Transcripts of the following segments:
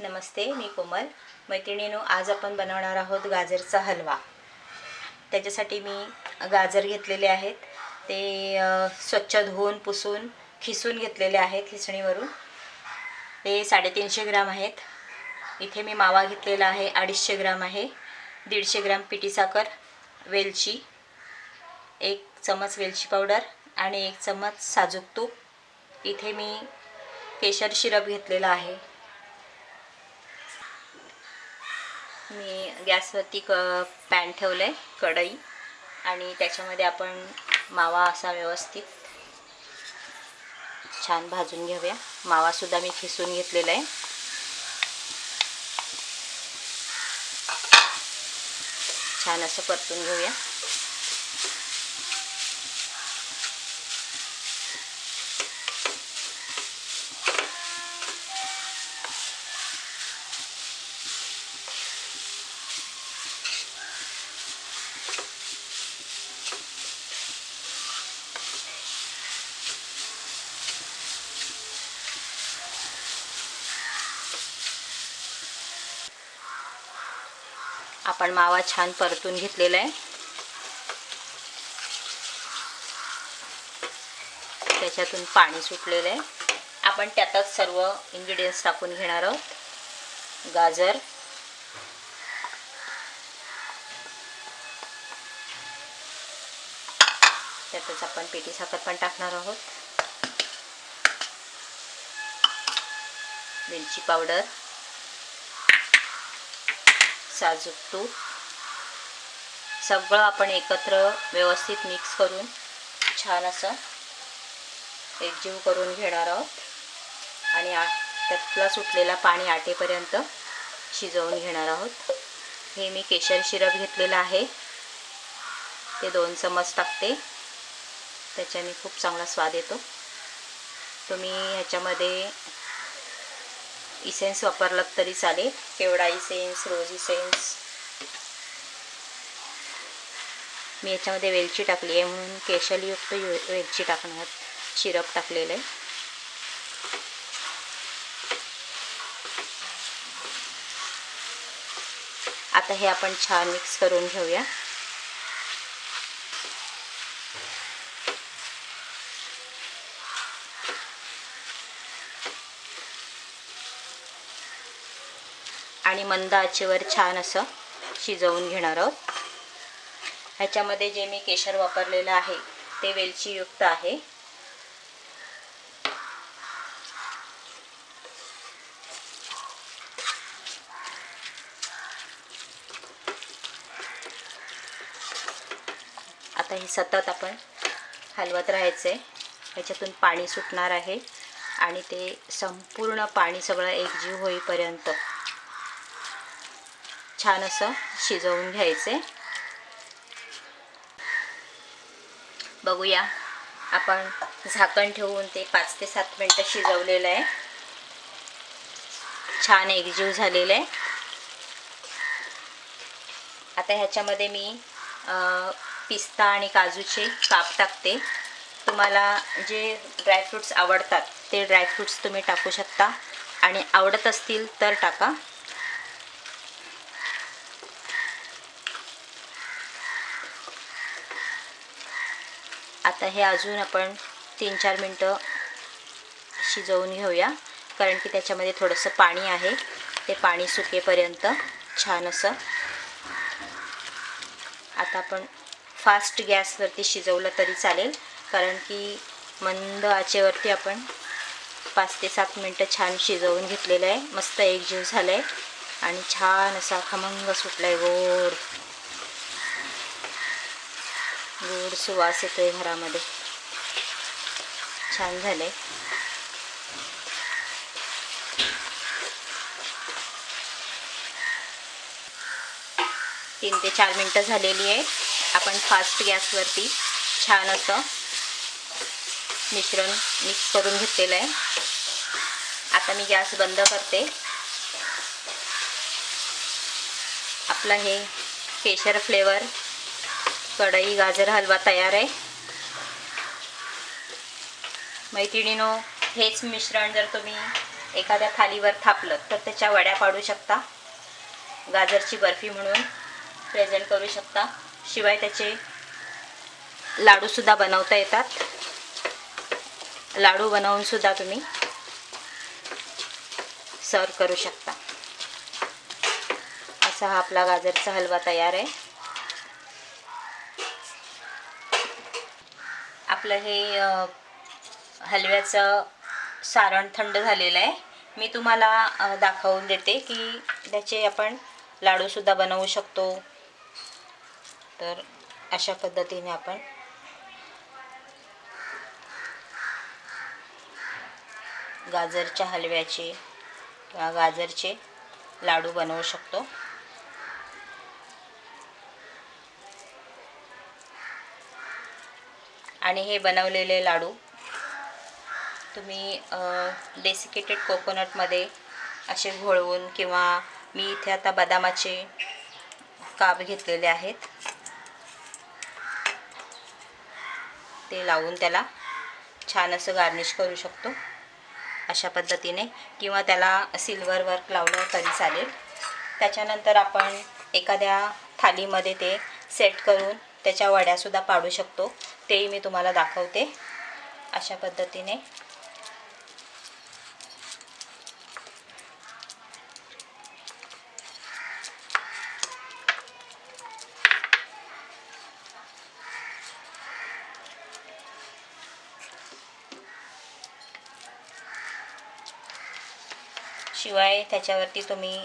नमस्ते मी कोमल. मैत्रिणीनो आज आपण बनवणार आहोत गाजरचा हलवा. त्याच्यासाठी मी गाजर घेतलेले आहेत. ते स्वच्छ धुवून पुसून खिसून घेतलेले आहेत खिसणीवरून. ते साडेतीनशे ग्राम आहेत. इथे मी मावा घेतलेला आहे अडीचशे ग्राम आहे दीडशे ग्राम पिठी साखर वेलची एक चमच वेलची पावडर आणि एक चमच साजूक तूप. इथे मी केशर शिरप घेतलेला आहे. मी गॅसवरती क पॅन ठेवलं आहे कढई. आणि त्याच्यामध्ये आपण मावा असा व्यवस्थित छान भाजून घेऊया. मावासुद्धा मी खिसून घेतलेला आहे. छान असं परतून घेऊया. आपण मावा छान परतून घेतलेला आहे. त्याच्यातून पाणी सुटलेलं आहे. आपण त्यातच सर्व इन्ग्रेडियंट्स टाकून घेणार आहोत. गाजर. त्यातच आपण पेटी साखर पण टाकणार आहोत. वेलची पावडर. साजूक तूप सगळं आपण एकत्र व्यवस्थित मिक्स करून छान असं एकजीव करून घेणार आहोत. आणि आ त्यातला सुटलेला पाणी आटेपर्यंत शिजवून घेणार आहोत. हे मी केशर शिरप घेतलेलं आहे. ते दोन चमच टाकते. त्याच्याने खूप चांगला स्वाद येतो. तुम्ही ह्याच्यामध्ये इसेन्स वापरलात तरी चालेल. केवडा इसेन्स रोज इसेन्स मी याच्यामध्ये वेलची टाकली आहे म्हणून केशलयुक्त यु- वेलची टाकणार. शिरप टाकलेलं आहे. आता हे आपण छान मिक्स करून घेऊया. आणि मंद आचेवर छान असं शिजवून घेणार आहोत. ह्याच्यामध्ये जे मी केशर वापरलेलं आहे ते वेलचीयुक्त आहे. आता हे सतत आपण हलवत राहायचं आहे ह्याच्यातून पाणी सुटणार आहे आणि ते संपूर्ण पाणी सगळं एकजीव होईपर्यंत छान असं शिजवून घ्यायचे. बघूया आपण झाकण ठेवून ते पाच ते सात मिनटं शिजवलेलं आहे. छान एकजीव झालेलं आहे. आता ह्याच्यामध्ये मी पिस्ता आणि काजूचे काप टाकते. तुम्हाला जे ड्रायफ्रूट्स आवडतात ते ड्रायफ्रूट्स तुम्ही टाकू शकता. आणि आवडत असतील तर टाका. आता हे अजून आपण तीन चार मिनटं शिजवून घेऊया. कारण की त्याच्यामध्ये थोडंसं पाणी आहे. ते पाणी सुकेपर्यंत छान असं आता आपण फास्ट गॅसवरती शिजवलं तरी चालेल. कारण की मंद आचेवरती आपण पाच ते सात मिनटं छान शिजवून घेतलेलं आहे. मस्त एकजीव झालं आहे आणि छान असा खमंग सुटला आहे गोड. गोड सुवास येतो आहे घरामध्ये. छान झाले तीन ते चार मिनटं झालेली आहे. आपण फास्ट गॅसवरती छान असं मिश्रण मिक्स करून घेतलेलं आहे. आता मी गॅस बंद करते. आपला हे केशर फ्लेवर कढई गाजर हलवा तयार आहे. मैत्रिणीनो हेच मिश्रण जर तुम्ही एखाद्या थालीवर थापलं तर त्याच्या वड्या पाडू शकता. गाजरची बर्फी म्हणून प्रेझेंट करू शकता. शिवाय त्याचे लाडूसुद्धा बनवता येतात. लाडू बनवून सुद्धा तुम्ही सर्व करू शकता. असा हा आपला गाजरचा हलवा तयार आहे. आपलं हे हलव्याचं सारण थंड झालेलं आहे. मी तुम्हाला दाखवून देते की त्याचे आपण लाडूसुद्धा बनवू शकतो. तर अशा पद्धतीने आपण गाजरच्या हलव्याचे किंवा गाजरचे लाडू बनवू शकतो. आणि हे बनवलेले लाडू. तुम्ही डेसिकेटेड कोकोनटमध्ये असे घोळवून किंवा मी इथे आता बदामाचे काप घेतलेले आहेत. ते लावून त्याला छान असं गार्निश करू शकतो. अशा पद्धतीने. किंवा त्याला सिल्वर वर्क लावलं तरी चालेल. त्याच्यानंतर आपण एखाद्या थालीमध्ये ते सेट करून त्याच्या वड्यासुद्धा पाडू शकतो. तेही मी तुम्हाला दाखवते अशा पद्धतीने. शिवाय त्याच्यावरती तुम्ही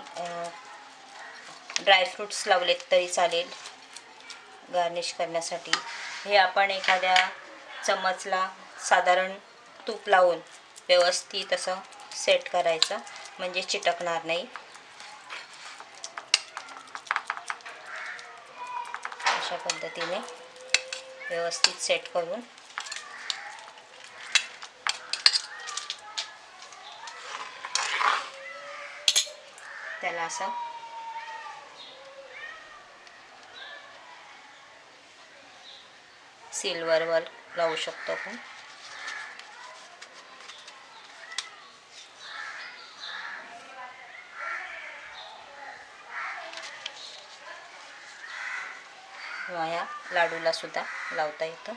ड्रायफ्रूट्स लावलेत तरी चालेल. गार्निश करण्यासाठी. हे आपण एखाद्या चमचला साधारण तूप लावून व्यवस्थित असं सेट करायचं. म्हणजे चिटकणार नाही. अशा पद्धतीने व्यवस्थित सेट करून. त्याला असं सिल्वरवर लावू शकतो आपण. किंवा या लाडूला सुद्धा लावता येतं.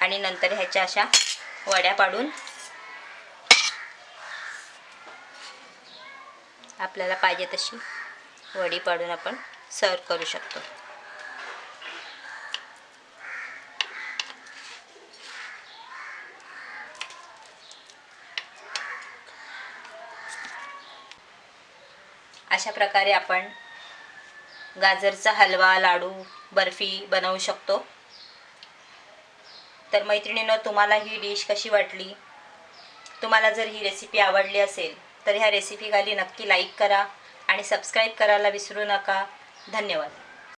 आणि नंतर ह्याच्या अशा वड्या पाडून आपल्याला पाहिजे तशी वडी पाडून आपण सर्व करू शकतो. अशा प्रकारे आपण गाजरचा हलवा लाडू बर्फी बनवू शकतो. तर मैत्रिणीनं तुम्हाला ही डिश कशी वाटली? तुम्हाला जर ही रेसिपी आवडली असेल तर ह्या रेसिपीखाली नक्की लाईक करा आणि सबस्क्राईब करायला विसरू नका. धन्यवाद.